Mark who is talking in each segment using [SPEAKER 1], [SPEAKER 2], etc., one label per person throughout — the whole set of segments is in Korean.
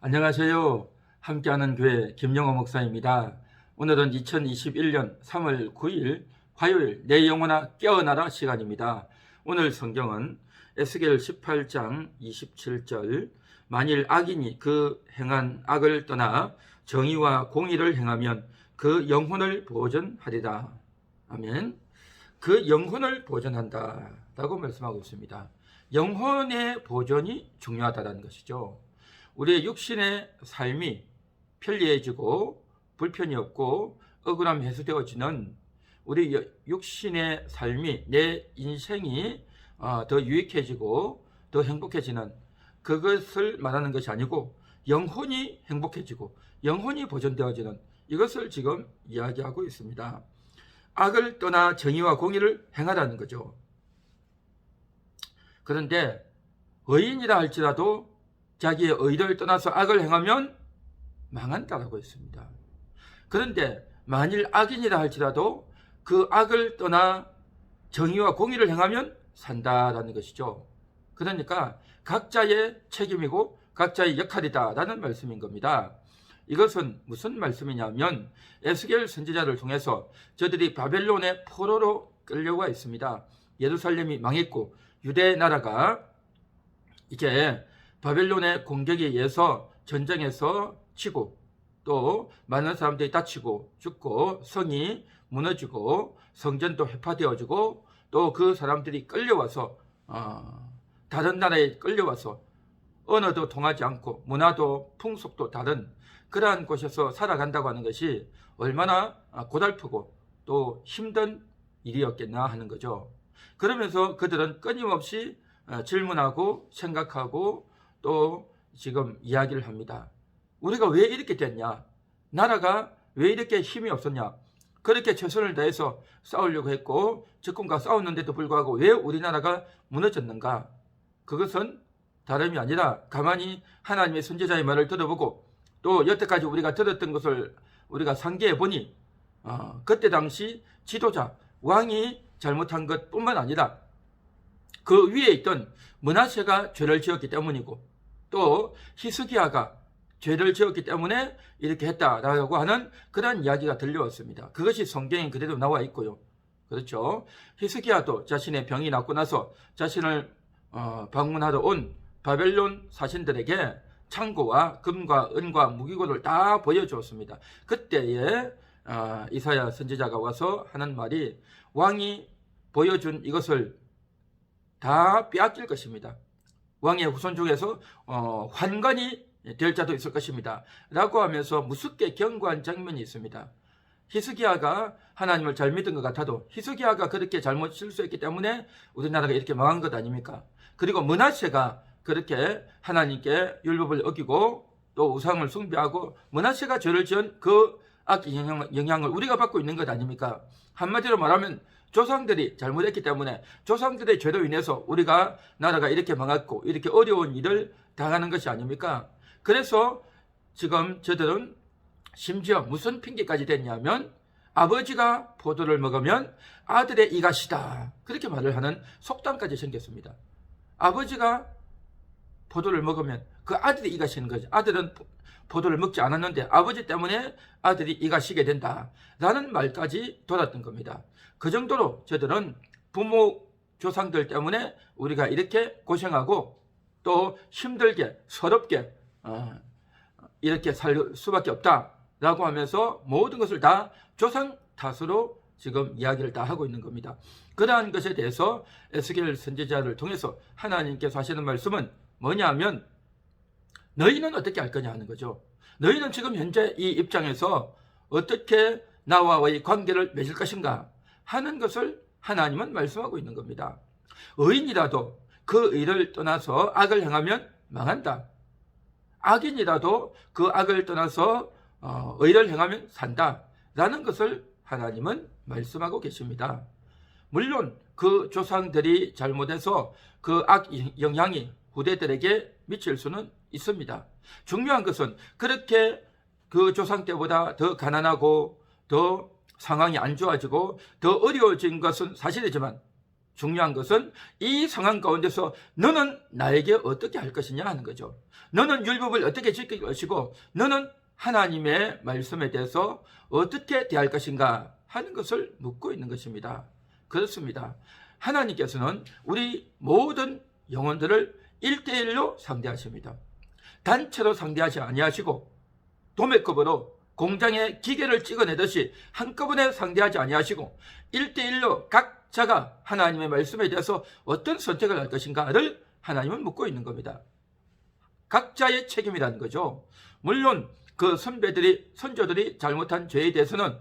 [SPEAKER 1] 안녕하세요. 함께하는 교회 김영호 목사입니다. 오늘은 2021년 3월 9일 화요일 내 영혼아 깨어나라 시간입니다. 오늘 성경은 에스겔 18장 27절 만일 악인이 그 행한 악을 떠나 정의와 공의를 행하면 그 영혼을 보존하리라. 아멘. 그 영혼을 보존한다. 라고 말씀하고 있습니다. 영혼의 보존이 중요하다는 것이죠. 우리의 육신의 삶이 편리해지고 불편이 없고 억울함 해소되어지는 우리 여- 육신의 삶이 내 인생이 어, 더 유익해지고 더 행복해지는 그것을 말하는 것이 아니고 영혼이 행복해지고 영혼이 보존되어지는 이것을 지금 이야기하고 있습니다. 악을 떠나 정의와 공의를 행하라는 거죠. 그런데 의인이라 할지라도 자기의 의를 떠나서 악을 행하면 망한다라고 했습니다. 그런데 만일 악인이라 할지라도 그 악을 떠나 정의와 공의를 행하면 산다라는 것이죠. 그러니까 각자의 책임이고 각자의 역할이다라는 말씀인 겁니다. 이것은 무슨 말씀이냐면 에스겔 선지자를 통해서 저들이 바벨론의 포로로 끌려와 있습니다. 예루살렘이 망했고 유대 나라가 이제 바벨론의 공격에 의해서 전쟁에서 치고 또 많은 사람들이 다치고 죽고 성이 무너지고 성전도 회파되어지고 또 그 사람들이 끌려와서 어, 다른 나라에 끌려와서 언어도 통하지 않고 문화도 풍속도 다른 그러한 곳에서 살아간다고 하는 것이 얼마나 고달프고 또 힘든 일이었겠나 하는 거죠. 그러면서 그들은 끊임없이 어, 질문하고 생각하고 또 지금 이야기를 합니다. 우리가 왜 이렇게 됐냐? 나라가 왜 이렇게 힘이 없었냐? 그렇게 최선을 다해서 싸우려고 했고 적군과 싸웠는데도 불구하고 왜 우리나라가 무너졌는가? 그것은 다름이 아니라 가만히 하나님의 선지자의 말을 들어보고 또 여태까지 우리가 들었던 것을 우리가 상기해 보니 어, 그때 당시 지도자 왕이 잘못한 것뿐만 아니라 그 위에 있던 문하세가 죄를 지었기 때문이고 또 히스기야가 죄를 지었기 때문에 이렇게 했다라고 하는 그런 이야기가 들려왔습니다. 그것이 성경에 그대로 나와 있고요. 그렇죠. 히스기야도 자신의 병이 낫고 나서 자신을 어, 방문하러 온 바벨론 사신들에게 창고와 금과 은과 무기고를 다 보여주었습니다. 그때에 어, 이사야 선지자가 와서 하는 말이 왕이 보여준 이것을 다 빼앗길 것입니다. 왕의 후손 중에서 어, 환관이 될 자도 있을 것입니다. 라고 하면서 무섭게 경고한 장면이 있습니다. 히스기야가 하나님을 잘 믿은 것 같아도 히스기야가 그렇게 잘못 실수했기 때문에 우리나라가 이렇게 망한 것 아닙니까? 그리고 문하세가 그렇게 하나님께 율법을 어기고 또 우상을 숭배하고 문하세가 죄를 지은 그 영향, 영향을 우리가 받고 있는 것 아닙니까? 한마디로 말하면 조상들이 잘못했기 때문에 조상들의 죄로 인해서 우리가 나라가 이렇게 망했고 이렇게 어려운 일을 당하는 것이 아닙니까? 그래서 지금 저들은 심지어 무슨 핑계까지 됐냐면 아버지가 포도를 먹으면 아들의 이가시다. 그렇게 말을 하는 속담까지 생겼습니다. 아버지가 포도를 먹으면 그 아들이 이가시는 거죠. 아들은 포- 포도를 먹지 않았는데 아버지 때문에 아들이 이가 시게 된다. 라는 말까지 돌았던 겁니다. 그 정도로 저들은 부모 조상들 때문에 우리가 이렇게 고생하고 또 힘들게 서럽게 어, 이렇게 살 수밖에 없다라고 하면서 모든 것을 다 조상 탓으로 지금 이야기를 다 하고 있는 겁니다. 그러한 것에 대해서 에스겔 선지자를 통해서 하나님께서 하시는 말씀은 뭐냐면 너희는 어떻게 할 거냐 하는 거죠. 너희는 지금 현재 이 입장에서 어떻게 나와의 관계를 맺을 것인가 하는 것을 하나님은 말씀하고 있는 겁니다. 의인이라도 그 의를 떠나서 악을 행하면 망한다. 악인이라도 그 악을 떠나서 어, 의를 행하면 산다. 라는 것을 하나님은 말씀하고 계십니다. 물론 그 조상들이 잘못해서 그 악 영향이 후대들에게 미칠 수는 있습니다. 중요한 것은 그렇게 그 조상 때보다 더 가난하고 더 상황이 안 좋아지고 더 어려워진 것은 사실이지만 중요한 것은 이 상황 가운데서 너는 나에게 어떻게 할 것이냐 하는 거죠. 너는 율법을 어떻게 지킬 것이고 너는 하나님의 말씀에 대해서 어떻게 대할 것인가 하는 것을 묻고 있는 것입니다. 그렇습니다. 하나님께서는 우리 모든 영혼들을 일대일로 상대하십니다. 단체로 상대하지 아니하시고 도매급으로 공장에 기계를 찍어내듯이 한꺼번에 상대하지 아니하시고 일대일로 각자가 하나님의 말씀에 대해서 어떤 선택을 할 것인가를 하나님은 묻고 있는 겁니다. 각자의 책임이라는 거죠. 물론 그 선배들이 선조들이 잘못한 죄에 대해서는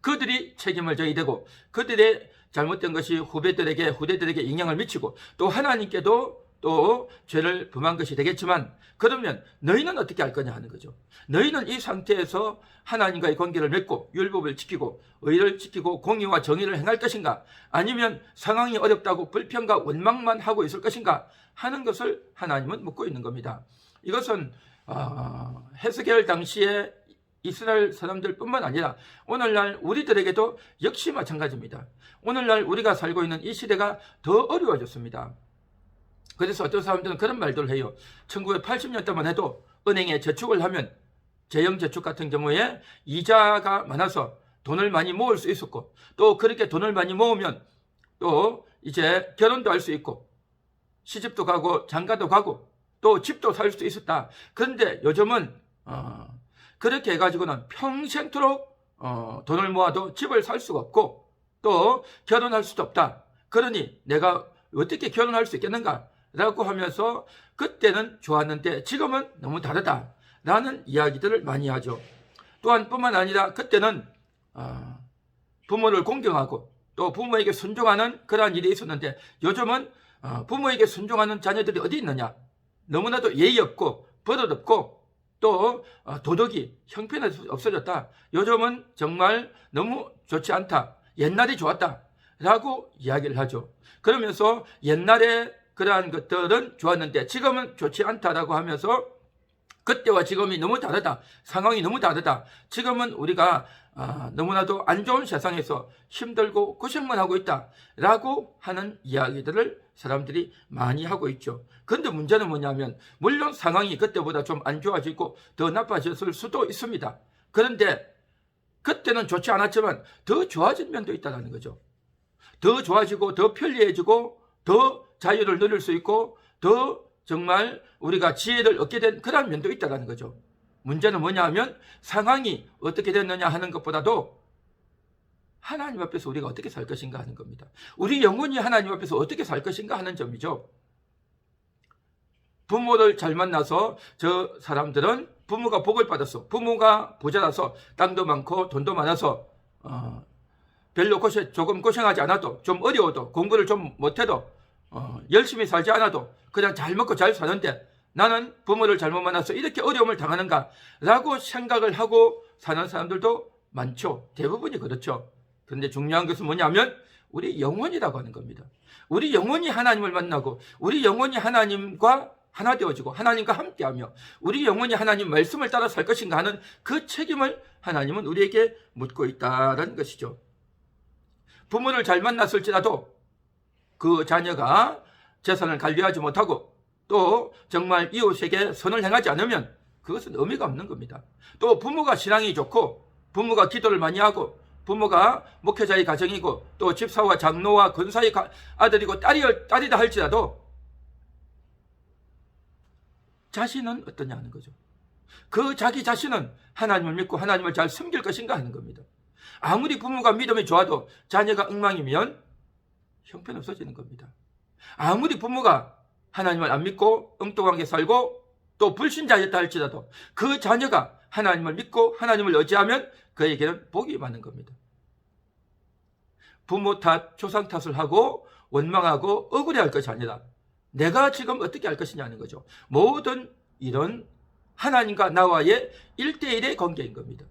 [SPEAKER 1] 그들이 책임을 져야 되고 그들의 잘못된 것이 후배들에게 후대들에게 영향을 미치고 또 하나님께도 또 죄를 범한 것이 되겠지만 그러면 너희는 어떻게 할 거냐 하는 거죠. 너희는 이 상태에서 하나님과의 관계를 맺고 율법을 지키고 의를 지키고 공의와 정의를 행할 것인가 아니면 상황이 어렵다고 불평과 원망만 하고 있을 것인가 하는 것을 하나님은 묻고 있는 겁니다. 이것은 어, 헤스겔 당시에 이스라엘 사람들뿐만 아니라 오늘날 우리들에게도 역시 마찬가지입니다. 오늘날 우리가 살고 있는 이 시대가 더 어려워졌습니다. 그래서 어떤 사람들은 그런 말들을 해요. 1980년대만 해도 은행에 저축을 하면 재형 저축 같은 경우에 이자가 많아서 돈을 많이 모을 수 있었고 또 그렇게 돈을 많이 모으면 또 이제 결혼도 할 수 있고 시집도 가고 장가도 가고 또 집도 살 수 있었다. 그런데 요즘은 어, 그렇게 해가지고는 평생토록 어, 돈을 모아도 집을 살 수가 없고 또 결혼할 수도 없다. 그러니 내가 어떻게 결혼할 수 있겠는가? 라고 하면서 그때는 좋았는데 지금은 너무 다르다. 라는 이야기들을 많이 하죠. 또한 뿐만 아니라 그때는 어, 부모를 공경하고 또 부모에게 순종하는 그러한 일이 있었는데 요즘은 어, 부모에게 순종하는 자녀들이 어디 있느냐? 너무나도 예의 없고 버릇 없고 또 어, 도덕이 형편이 없어졌다. 요즘은 정말 너무 좋지 않다. 옛날이 좋았다. 라고 이야기를 하죠. 그러면서 옛날에 그러한 것들은 좋았는데 지금은 좋지 않다라고 하면서 그때와 지금이 너무 다르다. 상황이 너무 다르다. 지금은 우리가 아, 너무나도 안 좋은 세상에서 힘들고 고생만 하고 있다. 라고 하는 이야기들을 사람들이 많이 하고 있죠. 근데 문제는 뭐냐면, 물론 상황이 그때보다 좀 안 좋아지고 더 나빠졌을 수도 있습니다. 그런데 그때는 좋지 않았지만 더 좋아진 면도 있다는 거죠. 더 좋아지고 더 편리해지고 더 자유를 누릴 수 있고 더 정말 우리가 지혜를 얻게 된 그런 면도 있다는 거죠. 문제는 뭐냐 하면 상황이 어떻게 됐느냐 하는 것보다도 하나님 앞에서 우리가 어떻게 살 것인가 하는 겁니다. 우리 영혼이 하나님 앞에서 어떻게 살 것인가 하는 점이죠. 부모를 잘 만나서 저 사람들은 부모가 복을 받았어. 부모가 부자라서 땅도 많고 돈도 많아서 어, 별로 고생, 조금 고생하지 않아도 좀 어려워도 공부를 좀 못해도 어, 열심히 살지 않아도 그냥 잘 먹고 잘 사는데 나는 부모를 잘못 만나서 이렇게 어려움을 당하는가 라고 생각을 하고 사는 사람들도 많죠. 대부분이 그렇죠. 그런데 중요한 것은 뭐냐면 우리 영혼이라고 하는 겁니다. 우리 영혼이 하나님을 만나고 우리 영혼이 하나님과 하나 되어지고 하나님과 함께하며 우리 영혼이 하나님 말씀을 따라 살 것인가 하는 그 책임을 하나님은 우리에게 묻고 있다는 것이죠. 부모를 잘 만났을지라도 그 자녀가 재산을 관리하지 못하고 또 정말 이웃에게 선을 행하지 않으면 그것은 의미가 없는 겁니다. 또 부모가 신앙이 좋고 부모가 기도를 많이 하고 부모가 목회자의 가정이고 또 집사와 장로와 권사의 아들이고 딸이, 딸이다 할지라도 자신은 어떠냐 하는 거죠. 그 자기 자신은 하나님을 믿고 하나님을 잘 섬길 것인가 하는 겁니다. 아무리 부모가 믿음이 좋아도 자녀가 엉망이면 형편 없어지는 겁니다. 아무리 부모가 하나님을 안 믿고 엉뚱하게 살고 또 불신자였다 할지라도 그 자녀가 하나님을 믿고 하나님을 의지하면 그에게는 복이 많은 겁니다. 부모 탓, 조상 탓을 하고 원망하고 억울해할 것이 아니라 내가 지금 어떻게 할 것이냐는 거죠. 모든 이런 하나님과 나와의 일대일의 관계인 겁니다.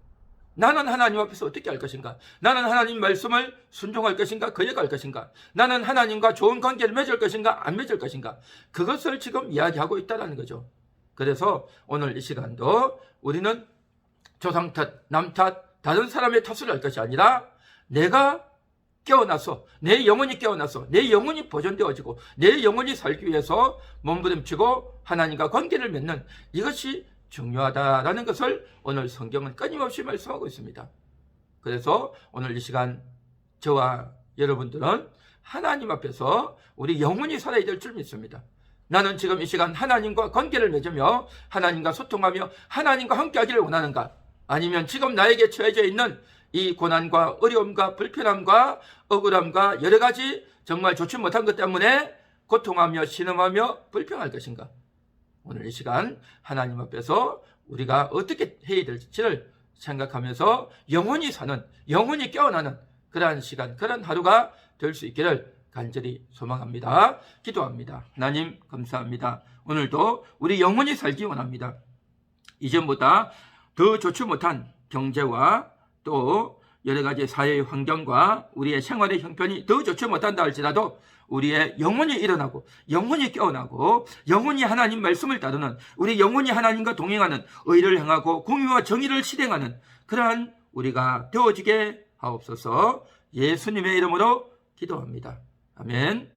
[SPEAKER 1] 나는 하나님 앞에서 어떻게 할 것인가? 나는 하나님 말씀을 순종할 것인가? 거역할 것인가? 나는 하나님과 좋은 관계를 맺을 것인가? 안 맺을 것인가? 그것을 지금 이야기하고 있다는 거죠. 그래서 오늘 이 시간도 우리는 조상 탓, 남 탓, 다른 사람의 탓을 할 것이 아니라 내가 깨어나서 내 영혼이 깨어나서 내 영혼이 보존되어지고 내 영혼이 살기 위해서 몸부림치고 하나님과 관계를 맺는 이것이 중요하다라는 것을 오늘 성경은 끊임없이 말씀하고 있습니다. 그래서 오늘 이 시간 저와 여러분들은 하나님 앞에서 우리 영혼이 살아야 될 줄 믿습니다. 나는 지금 이 시간 하나님과 관계를 맺으며 하나님과 소통하며 하나님과 함께 하기를 원하는가? 아니면 지금 나에게 처해져 있는 이 고난과 어려움과 불편함과 억울함과 여러 가지 정말 좋지 못한 것 때문에 고통하며 신음하며 불평할 것인가? 오늘 이 시간 하나님 앞에서 우리가 어떻게 해야 될지를 생각하면서 영원히 사는, 영원히 깨어나는 그러한 시간, 그런 하루가 될 수 있기를 간절히 소망합니다. 기도합니다. 하나님, 감사합니다. 오늘도 우리 영원히 살기 원합니다. 이전보다 더 좋지 못한 경제와 또 여러 가지 사회의 환경과 우리의 생활의 형편이 더 좋지 못한다 할지라도 우리의 영혼이 일어나고 영혼이 깨어나고 영혼이 하나님 말씀을 따르는 우리 영혼이 하나님과 동행하는 의를 행하고 공의와 정의를 실행하는 그러한 우리가 되어지게 하옵소서 예수님의 이름으로 기도합니다. 아멘.